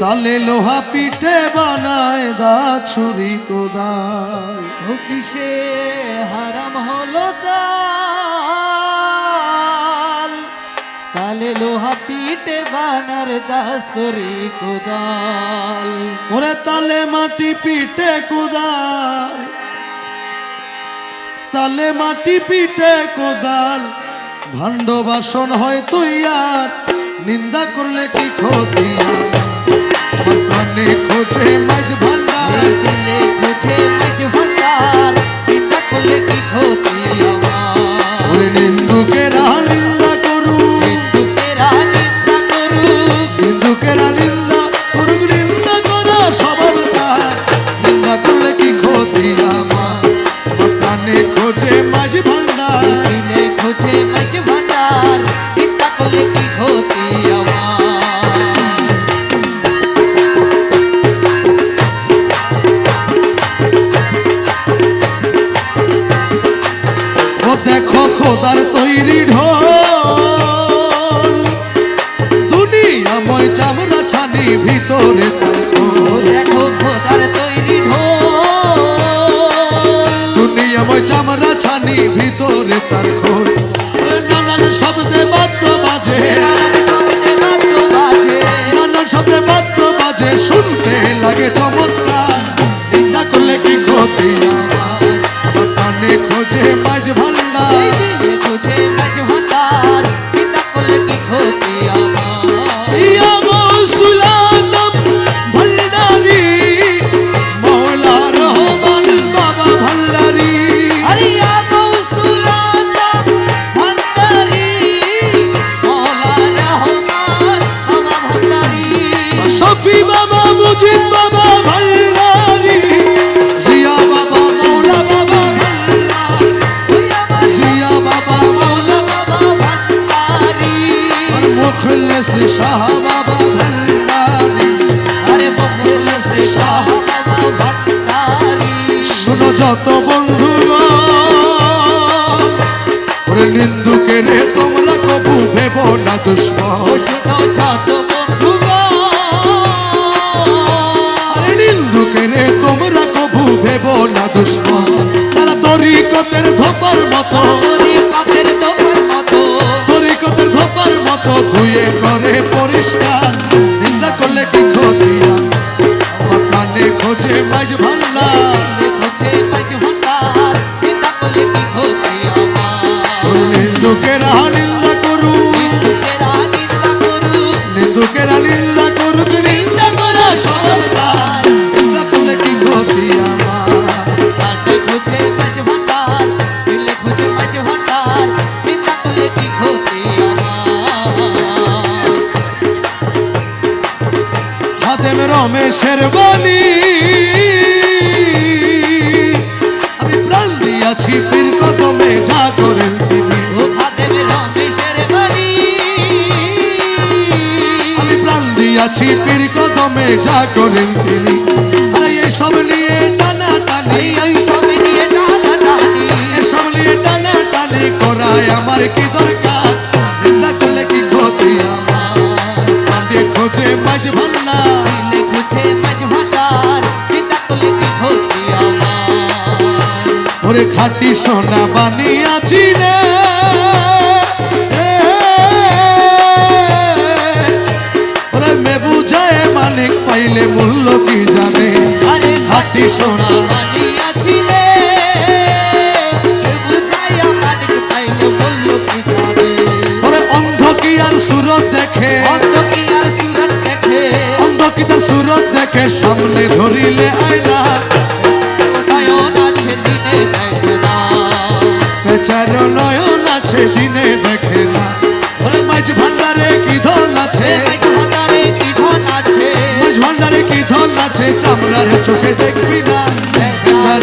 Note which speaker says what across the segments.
Speaker 1: তালে লোহা পিঠে বানায় দা ছুরি
Speaker 2: ও কিসে হারাম হলো তালে লোহা পিটে বানার দাসরি কোদাল।
Speaker 1: ওরে তালে মাটি পিঠে কোদাল। তালে মাটি পিঠে কোদাল। ভাণ্ড বাসন হয় তৈয়ার নিন্দা করলে কি ক্ষতি? প্রাণে খোঁজে মাঝ ভান্ডার
Speaker 2: দিলে খুঁজে মাঝ ভান্ডার চিন্তা করলে কি ক্ষতি আমার
Speaker 1: নিন্দুকেরা নিন্দা করু
Speaker 2: দুঃখেরা নিন্দা করুক
Speaker 1: নিন্দুকেরা নিন্দা করুক নিন্দা করা সবার নিন্দা করলে কি ক্ষতি আমার আমার প্রাণে খোঁজে মাঝ ভান্ডার
Speaker 2: দিলে খুঁজে মাঝ
Speaker 1: খোদার তৈরি ঢোল। দুনিয়াময় চামড়া ছানি ভিতরে।
Speaker 2: দেখো খোদার তৈরি ঢোল।
Speaker 1: দুনিয়াময় চামড়া ছানি ভিতরে তার খোল। নানান শব্দে বাদ্য বাজে। নানান শব্দে বাদ্য বাজে। শুনতে লাগে চমৎকার মুখলেস শাহ বাবা ভান্ডারি শোনো যত বন্ধু ওরে নিন্দুকে রে তোমরা কবু ভেব না দুশ্মন। আরে নিন্দুকে রে তোমরা কবু ভেব না দুশ্মন। তারা তরিকতের ধোপার মতো তরিকতের মতো ধুয়ে করে পরিষ্কার। নিন্দা করলে কি ক্ষতি? আমার প্রাণে খোঁজে মাঝ ভান্ডার। নিন্দুকেরা নিন্দা রমেশের বলি। আমি প্রাণ দিয়াছি পীর কদমে যা করেন তিনি। আমি প্রাণ দিয়াছি পীর কদমে যা করেন তিনি। আরে এসব নিয়ে টানা টানি এসব নিয়ে টানা টানি করায় আমার কি দরকার? করলে কি ক্ষতি আমার? খোঁজে মাঝ ভান্না ওরে খাটি সোনা বানিয়াছি রে। ওরে মে বুঝায় মালিক পাইলে মূল্য কি জানে? খাটি সোনা। ওরে অন্ধ কি আর সুরজ দেখে? অন্ধ কি তার সুরজ দেখে? সামনে ধরিলে আয়না বেচার নয়ন আছে দিনে দেখে না। মাঝ ভান্ডারে কি ধন আছে? মাঝ ভান্ডারে কি ধন আছে? চামড়ার চোখে দেখবি না। বেচার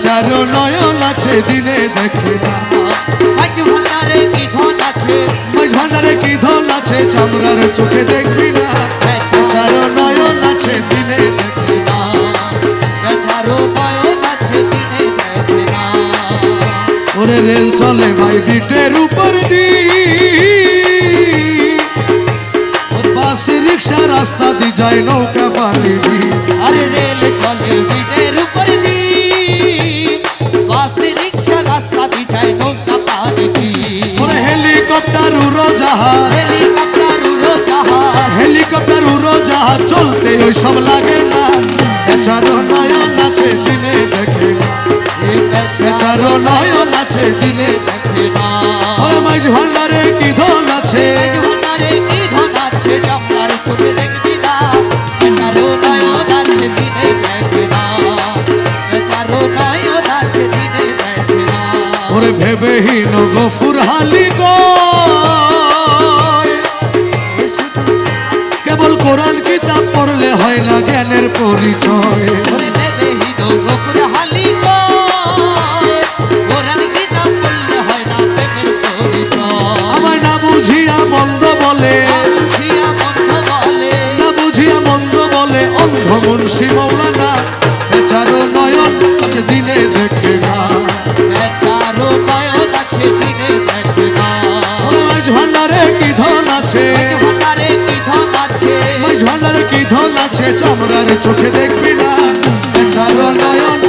Speaker 1: পেঁচারো নয়ন আছে দিনে দেখে না।
Speaker 2: ভান্ডারে কি ধন আছে?
Speaker 1: ভান্ডারে কি ধন আছে চামড়ার চোখে দেখবি না। পেঁচারো নয়ন আছে দিনে দেখে না।
Speaker 2: বেচারো নয়ন আছে দিনে দেখে না।
Speaker 1: ওরে রেল চলে ভাই বিটের উপর দি বাস রিক্সা রাস্তা দি যায় নৌকা পানি
Speaker 2: আরে রেল চলে বিটের
Speaker 1: জাহাজ।
Speaker 2: হেলিকপ্টার উড়ো জাহাজ
Speaker 1: চলতে ওই সব লাগে না। বেচারো নয়ন আছে দিনে দেখে না। নয়ন আছে দিনে
Speaker 2: দেখে না।
Speaker 1: মাঝ ভান্ডারে কি ধন আছে?
Speaker 2: ভান্ডারে কি ধন আছে চামড়ার চোখে দেখবি না। বেচারো নয়ন আছে দিনে দেখে না। বেচারো নয়ন আছে দিনে দেখে না।
Speaker 1: ওরে ভেবেহীন গফুর হালি গো। কোরআন কিতাব পড়লে হয় না জ্ঞানের পরিচয়। আমায় না বুঝিয়া মন্দ বলে না বুঝিয়া মন্দ বলে। অন্ধ মুন্সি মৌলানা বেচারো নয়ন আছে দিনে দেখে না।
Speaker 2: বেচারো নয়ন আছে দিনে দেখে না।
Speaker 1: ভান্ডারে কি ধন আছে? ভান্ডারে কি ধন আছে? চামড়ার চোখে দেখবি না। বেচারো নয়ন